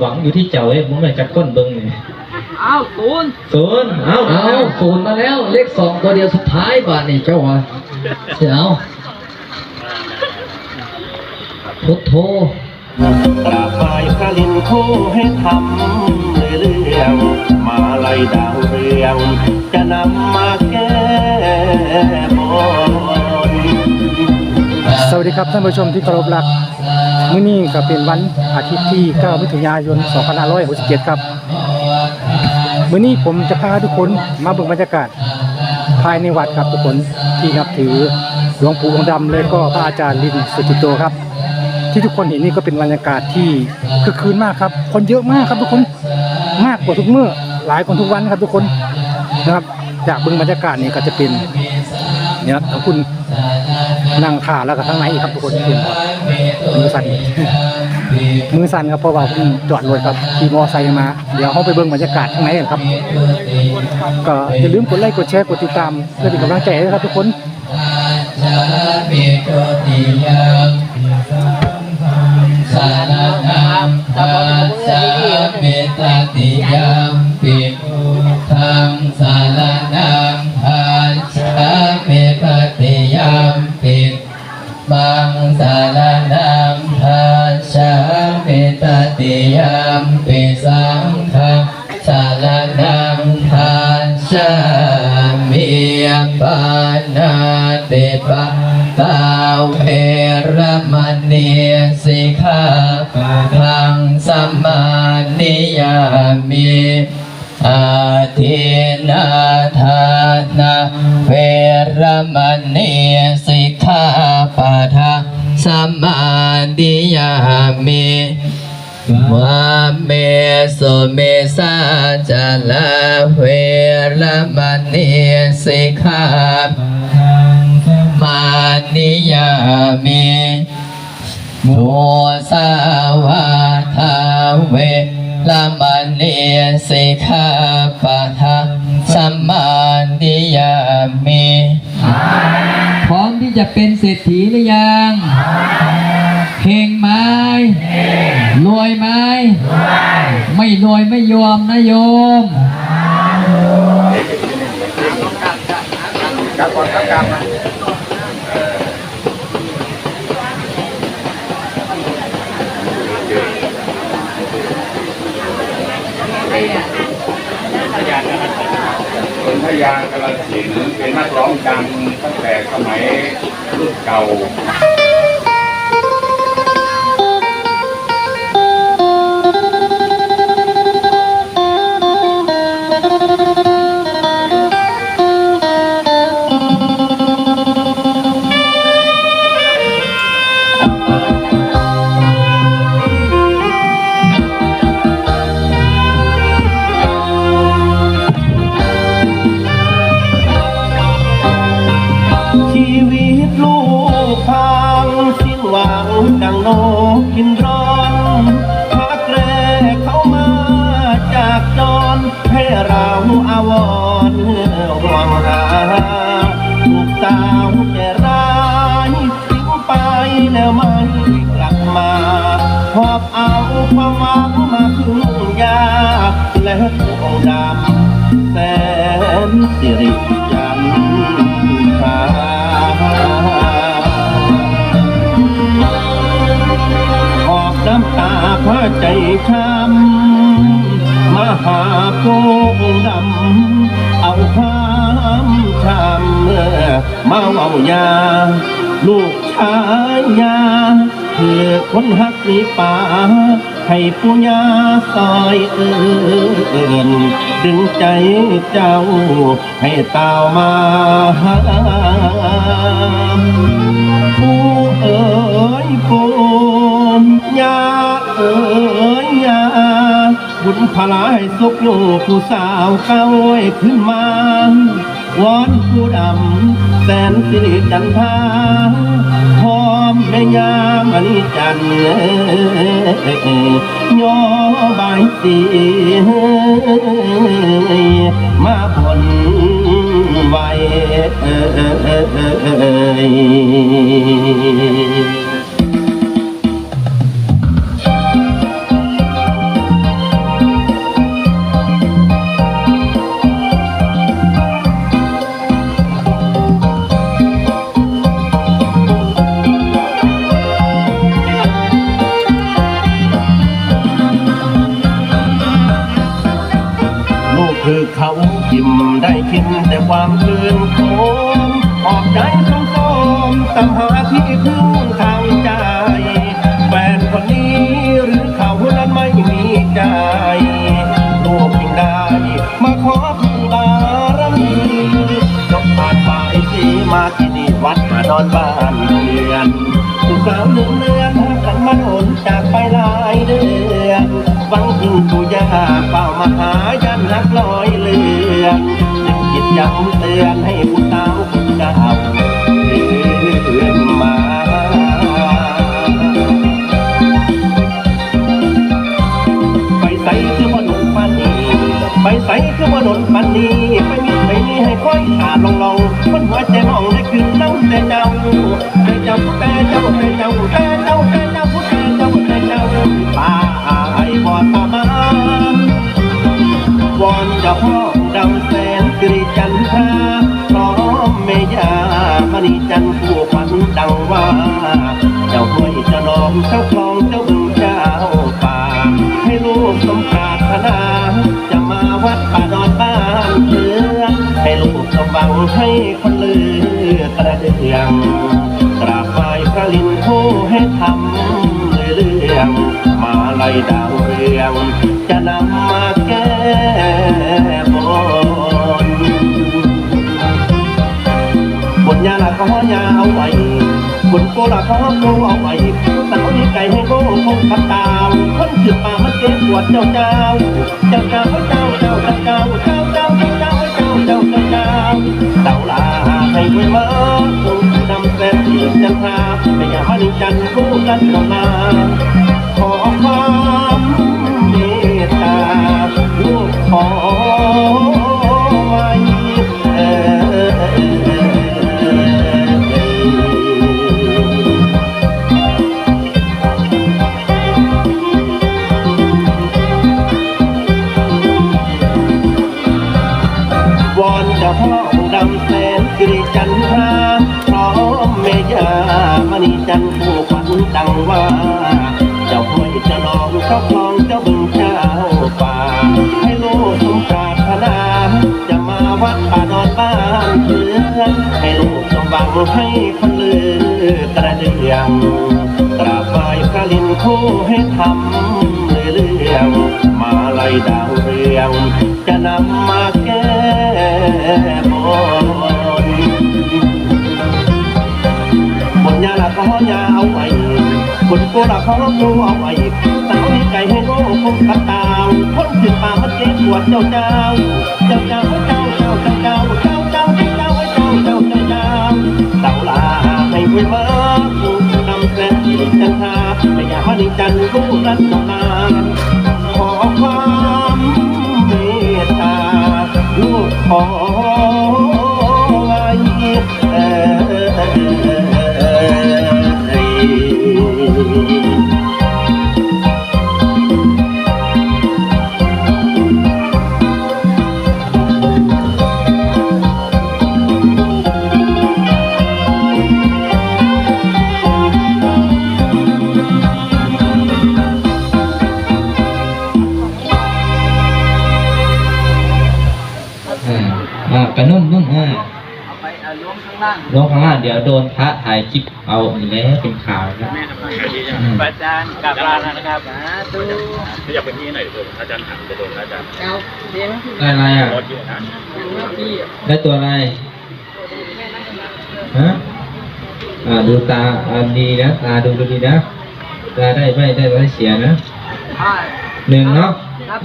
ความหวังอยู่ที่เจ้าเอ้ยผมไม่จักก้นเบิ้งนี่อ้าวศูนย์ศูนย์เอ้าเอาศูนย์มาแล้ว เลขสองตัวเดียวสุดท้ายบาทนี่เจ้าวะเดี๋ยวพุทโธกราบไหว้พระลินโคให้ทำเรื่องมาไล่ดาวเรืองจะนำมาแก้บน สวัสดีครับท่านผู้ชมที่เคารพรักมื้อนี้ก็เป็นวันอาทิตย์ที่ 9 มิถุนายน 2567 ครับมื้อนี้ผมจะพาทุกคนมาเบิ่งบรรยากาศ ภายในวัดครับทุกคนที่นับถือหลวงปู่องค์ดำและก็พระอาจารย์ลินสุจิตโตครับ ที่ทุกคนเห็นนี่ก็เป็นบรรยากาศที่คึกคืนมากครับ คนเยอะมากครับทุกคนมากกว่าทุกเมื่อหลายคนทุกวันครับทุกคนนะครับจากเบิ่งบรรยากาศนี่ก็จะเป็นเนี่ยครับคุณ นั่งขาแล้วก็ข้างในอีกครับทุกคนเห็นบ่มือสั่นมือสั่นครับเพราะว่าเพิ่งจอดรถครับขี่มอไซค์มา เดี๋ยวเขาไปเบิ่งบรรยากาศข้างในกันครับ ก็อย่าลืมกดไลค์กดแชร์กดติดตามเพื่อเป็นกำลังใจให้นะครับทุกคน สิกขาพังสัมมานิยามิอาทินาทานาเวรมณีสิกขาปะทะสัมมานิยามิวาเมสุเมสาจลาเวรมณีสิกขามานิยามิ โมสาวาทาเวรมณีสิกขาปะทะสัมมานิยามิพร้อมที่จะเป็นเศรษฐีหรือยังเฮงไหมรวยไหมไม่รวยไม่ยอมนะโยมเป็นพ ยานกาลสินเป็นนักร้องดังตั้งแต่สมัยรุ่นเก่า สิริจันทร์ฟ้าออกน้ำตาพระใจช้ำมาหาโกงดำ เอาความช้ำเมื่อมาเว้ายา ลูกชายยาเพื่อคนหักนีป่า ให้ปุญญาซอยเอิน ดึงใจเจ้าให้ตาวมาหาปูเอ๋ยปูยาเอ๋ยยาบุญพลายสุกอยู่ผู้สาวเก้าขึ้นมาวอนผู้ดำแสนสิริจันทาพร้อมแม่ยามอนิจันทร์ ยบายสีมาบนไว้ กินแต่ความคืนโคมออกใจสมสมตามหาที่พึ่งทางใจ แฟนคนนี้หรือเขานั้นไม่มีใจลูกจึงได้มาขอพึ่งบารมีจบผ่านไปสีมาที่นี่วัดมานอนบ้านเรือนสุสาวหนึ่งเดือนหากันมาหนจากไปหลายเดือนฟังถึงตุ จึงคิดย้ำเตือนให้ผู้สาวคนเก่าเตือนมาไปใส่คือว่หนุนปันนี้ไปใส่คือว่าหนุนปันนี้ไปมีไปมีให้ค่อยขาดลองลองมันหัวใจมองได้คืนเล่าแต่เจ้าแต่เจ้าแต่เจ้าแต่เจ้าแต่เจ้าแต่เจ้าผู้แต่เจ้าแต่เจ้าป่าไอ้บ่ตามาวอนจ้าพ่อ สนกรีจันทราพร้อมเมยามณีจันทร์ผู้ขวัญดังว่า เจ้าห้วยเจ้าน้องเจ้าคลองเจ้าบึงเจ้าป่า ให้ลูกสมปรารถนา จะมาวัดป่าดอนบ้านเพื่อให้ลูกสมหวังให้คนลือกระเดืองกราบไหว้พระลินผู้ให้ทำเรื่องมาลัยดาวเรืองจะนำมาแก้ ยาละก็ยาเอาไว้บนโกละก็โกเอาไว้สาวนี่ไก่ให้โกคงกระตาวคนสืบมามันเก็บปวดเจ้าเจ้าเจ้าเจ้าเจ้าเจ้าเจ้าเจ้าเจ้าเจ้าเจ้าเจ้าเจ้าเจ้าเจ้าเต่าลาให้ไว้มาคงนำแสนเสียงจันทราแต่อย่าพันจันคู่กันออกมาขอความเมตตาลูกขอ จ้าน้องเจ้าคลองเจ้าบึงเจ้าป่า ให้ลูกสมปรารถนาจะมาวัดป่านอนบ้านเพื่อนให้ลูกสมหวังให้คนลือกระเดืองกราบไหว้พระลินคู่ให้ทำเรื่องมาลัยดาวเรือง จะนำมาแก้บนบนยาละก็ยาเอาไว้บนโกละก็โกเอาไว้ ให้โง่คงกระตาวคนสืบป่ามันเก็บปวดเจ้าเจ้าเจ้าเจ้าเจ้าเจ้าเจ้าเจ้าเจ้าเจ้าเจ้าเจ้าเจ้าเจ้าเจ้าเจ้าเต่าลาให้ไว้มาผู้นำแสนสิริจันทราแต่อย่าพันจันทร์รู้รัตนาขอความเมตตาลูกขอ ลงข้างล่างเดี๋ยวโดนพระถ่ายคลิปเอาอีกแล้วเป็นข่าวครับอืมอาจารย์กลับลาแล้วนะครับสาธุถ้าอยากเป็นที่ไหนเถอะอาจารย์ถามจะโดนอาจารย์เอาเดี๋ยวได้อะไรอะรถอยู่นะพี่ได้ตัวอะไรฮะอ่าดูตาอ่าดีนะตาดูดูดีนะตาได้ไม่ได้ไม่เสียนะอ่าหนึ่งเนาะ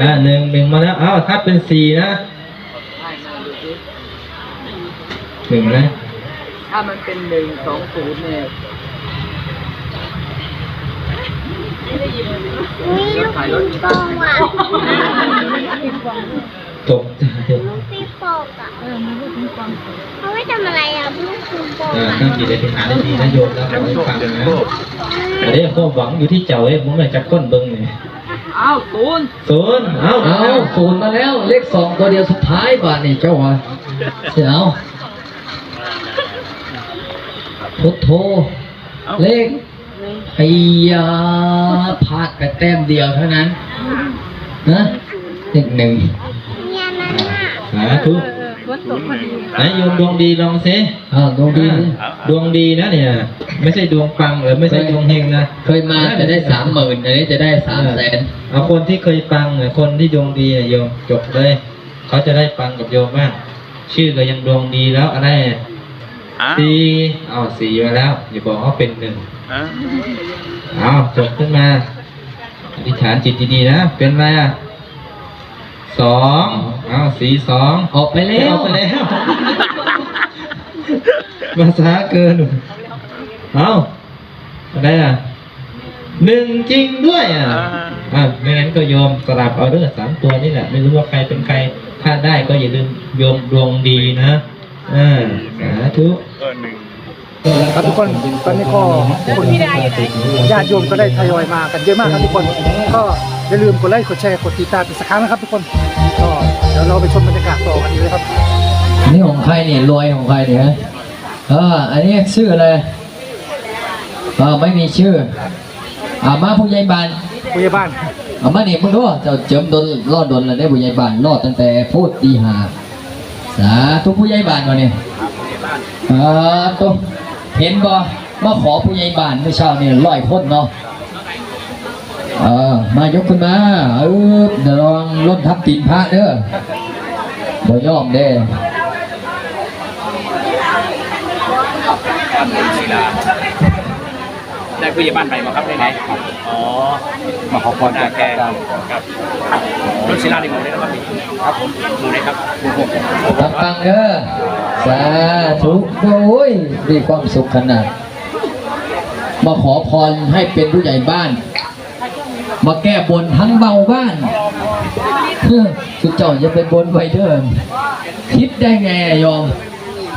อ่าหนึ่งหนึ่งมาแล้วอ้าวถ้าเป็นสี่นะให้มาดูสิหนึ่งนะ ถ้ามันเป็นหนึ่งสองศูนย์เนี่ยรถขายรถบ้านตกใจปีโป้อะเออมันลูกปิงปองเขาไม่ทำอะไรอะลูกปิงปองอ่าอะตั้งจิตอธิษฐานให้ดีนะโยมนะขอให้ฟังนะแต่เดี๋ยวความหวังอยู่ที่เจ้าเอ้ยผมไม่จับก้นเบิ้งเลยอ้าวศูนย์ศูนย์เอ้าเอาศูนย์มาแล้ว เลขสองตัวเดียวสุดท้ายบาทนี่เจ้าวะเดี๋ยว พุทโธเลขไอ้ยาพลาดไปแต้มเดียวเท่านั้นนะเลขหนึ่งเนี่ยนั่นน่ะสสาธุฝนตกพอดีไหนโยมดวงดีลองซิอ้าวดวงดี ดวงดีนะเนี่ย ไม่ใช่ดวงปังหรือไม่ใช่ดวงเฮงนะ เคยมาจะได้สามหมื่นอันนี้จะได้สามแสนเอาคนที่เคยปังเนี่ยคนที่ดวงดีเนี่ยโยมจบเลย เขาจะได้ปังกับโยมบ้างชื่อก็ยังดวงดีแล้วอะไร สี่เอาสี่มาแล้ว อย่าบอกว่าเป็นหนึ่งเอาจบขึ้นมาอธิษฐานจิตดีๆนะ เป็นอะไรอะสองเอาสี่สองออกไปแล้วเอาไปแล้วมาช้าเกิน เอาอะไรอะหนึ่งจริงด้วยอะอะไม่งั้นก็โยมสลับเอาเรื่องสามตัวนี่แหละ ไม่รู้ว่าใครเป็นใคร ถ้าได้ก็อย่าลืมโยมดวงดีนะ อ่าสาธุครับทุกคนตอนนี้ก็คนญาติโยมก็ได้ทยอยมากันเยอะมากครับทุกคน ก็อย่าลืมกดไลค์กดแชร์กดติดตามเป็นสักครั้งนะครับ ทุกคนก็เดี๋ยวเราไปชมบรรยากาศต่อกันดีเลยครับนี่ของใครเนี่ยรวยของใครเนี่ยฮะเอออันนี้ชื่ออะไรเออไม่มีชื่ออ่ามาผู้ใหญ่บ้านผู้ใหญ่บ้านเอามานี่มึงดูเจ้าเจิมโดนรอดโดนแล้วได้ผู้ใหญ่บ้านรอดตั้งแต่พูดตีหา สาธุผู้ใหญ่บ้านมาเนี่ยอ่าตัวเห็นบ่มาขอผู้ใหญ่บ้านเมื่อเช้านี่ร้อยคนเนาะเออมายกขึ้นมาเออเดี๋ยวระวังล้นทับตีนพระเด้อบ่ยอมเด้ ได้ผู้ใหญ่บ้านไปมาครับได้ไหนอ๋อมาขอพรจากแกครับรถศิลาในหมู่เลยนะครับครับผมหมู่ไหนครับหมู่หกปังปังเด้อสาธุโอ้ยมีความสุขขนาด มาขอพรให้เป็นผู้ใหญ่บ้าน มาแก้บนทั้งเบาบ้านเฮ้อสุดเจ้าจะเป็นบนไวเด้อคิดได้ไงยอม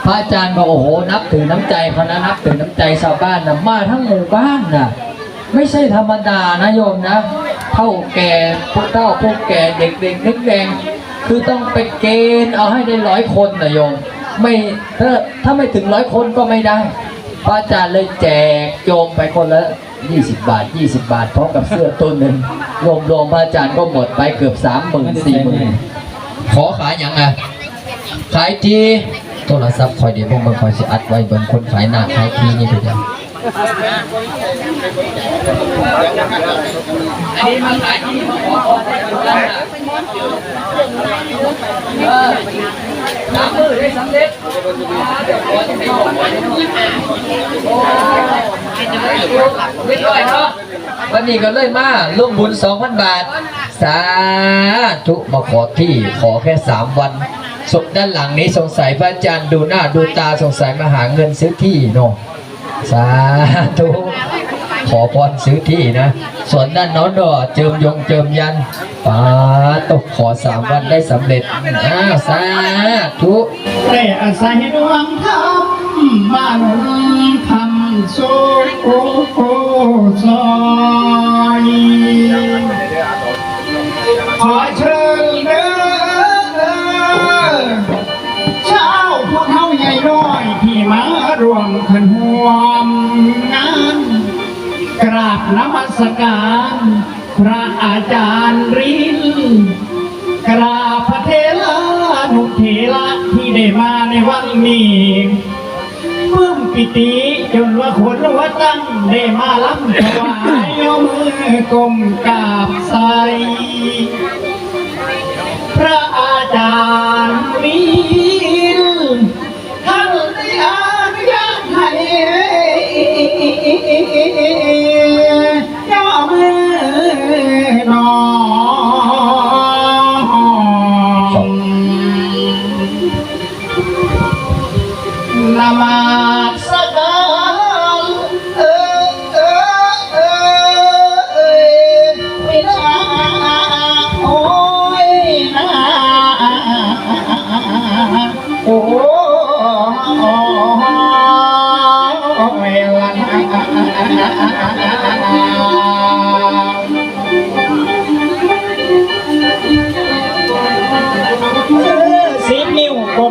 ระอาจารย์บอกโอ้โหนับถือน้ำใจเขานะนับถือน้ำใจชาวบ้านนะมาทั้งหมู่บ้านน่ะไม่ใช่ธรรมดานะโยมนะเท่าแก่พวกเท่าพวกแก่เด็กเด็กเล็กแดงคือต้องไปเกณฑ์เอาให้ได้ร้อยคนนะโยมไม่ถ้าถ้าไม่ถึงร้อยคนก็ไม่ได้ พระอาจารย์เลยแจกโยมไปคนละ20บาท20บาทพร้อมกับเสื้อตัวหนึ่งรวมรวมๆพระอาจารย์ก็หมดไปเกือบสามหมื่นสี่หมื่นขอขายอย่างไงขายที โทรศัพท์คอยเดี๋ยวพวกมันคอยสิอัดไว้บนคนขายหน้าขายทีนี่เป็นยังอันนี้มาขายที่มาขอขอได้คนละสามมือได้สำเร็จไม่ด้อยเนาะวันนี้ก็เลยมาร่วมบุญ2,000บาท สาธุมาขอที่ขอแค่3วัน ศพด้านหลังนี้สงสัยพระอาจารย์ดูหน้าดูตาสงสัยมาหาเงินซื้อที่เนาะสาธุขอพรซื้อที่นะ ส่วนด้านน้อนก็เจิมยงเจิมยันป้าตกขอสามวันได้สำเร็จอ้าวสาธุได้อาศัยดวงธรรมบ้านคำสุขซอย สการ พระอาจารย์รินกราพระเทลานุเทละที่ได้มาในวันนี้เพื่มปิติจนว่าคนว่าตั้งได้มาล้ำถวายมือกลมกราบใส ก้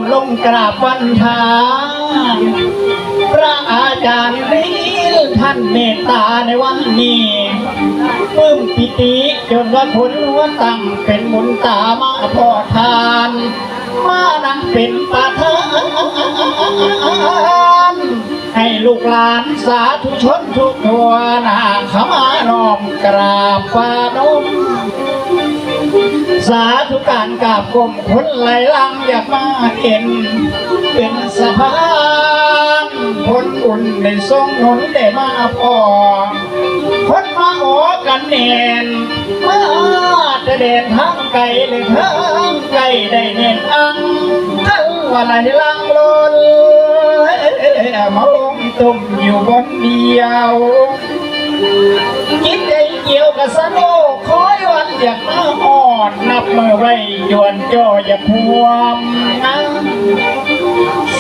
มลงกราบวันทาพระอาจารย์วิลท่านเมตตาในวันนี้ปื้มปิติจนว่าผลว่าตั้งเป็นมุนตามาพอทาน มานั่งเป็นประธานให้ลูกหลานสาธุชนทุกตัวหน้าขมานอมกราบฟานมสาธุการกราบกรมคนไหลลังอยากมาเห็นเป็นสะพานคนอุ่นได้ทรงหนุนได้มาพอคนมาโอกันเนนมาจะเด่นทางไกลเลยทาง ไกลได้เน้นอังทั้งวันไหลลังลนมาลงตุ่มอยู่บนเดียวคิดใจเกี่ยวกับสโนคอยวันอยากมาอ่อนนับมือไว้ยวนจ่ออย่าพวมนะ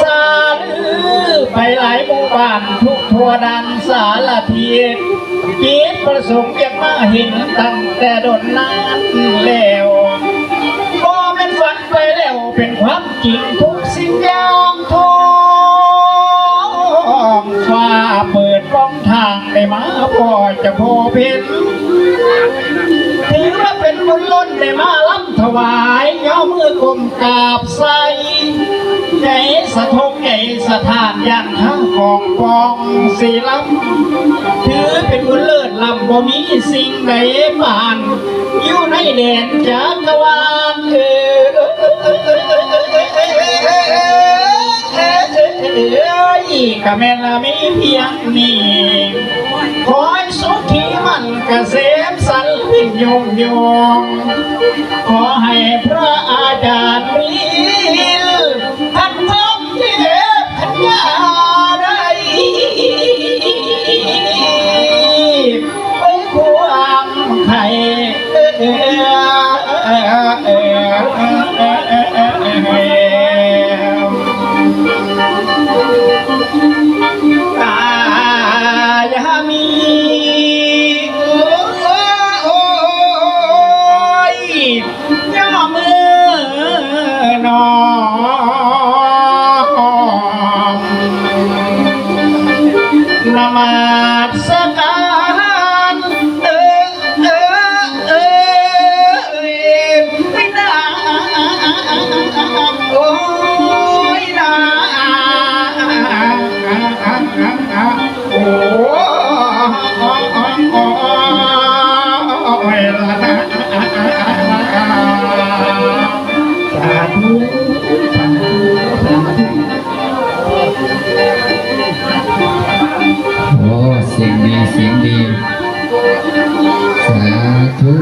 สาลือไปหลายหมู่บ้านทุกทัวดันสารทิศคิดประสงค์อยากมาเห็นตั้งแต่ดนนานแล้ว ความจริงทุกสิ่งอย่างทองฟ้าเปิดป้องทางได้มาพอจะพอเพ็นถือว่าเป็นบุญล้นได้มาล้ำถวายย่อมือกลมกราบใสใจสะทกใจสถานอย่างทั้งกองกองสีลำถือเป็นบุญเลิศลำบ่มีสิ่งใดบาน อยู่ในแดนจักรวาลเออ ก็แม่นละมีเพียงนี้คอยสุขีมันเกษมสันติยงยงขอให้พระอาจารย์มี สียงดีเสียงดีสาธุ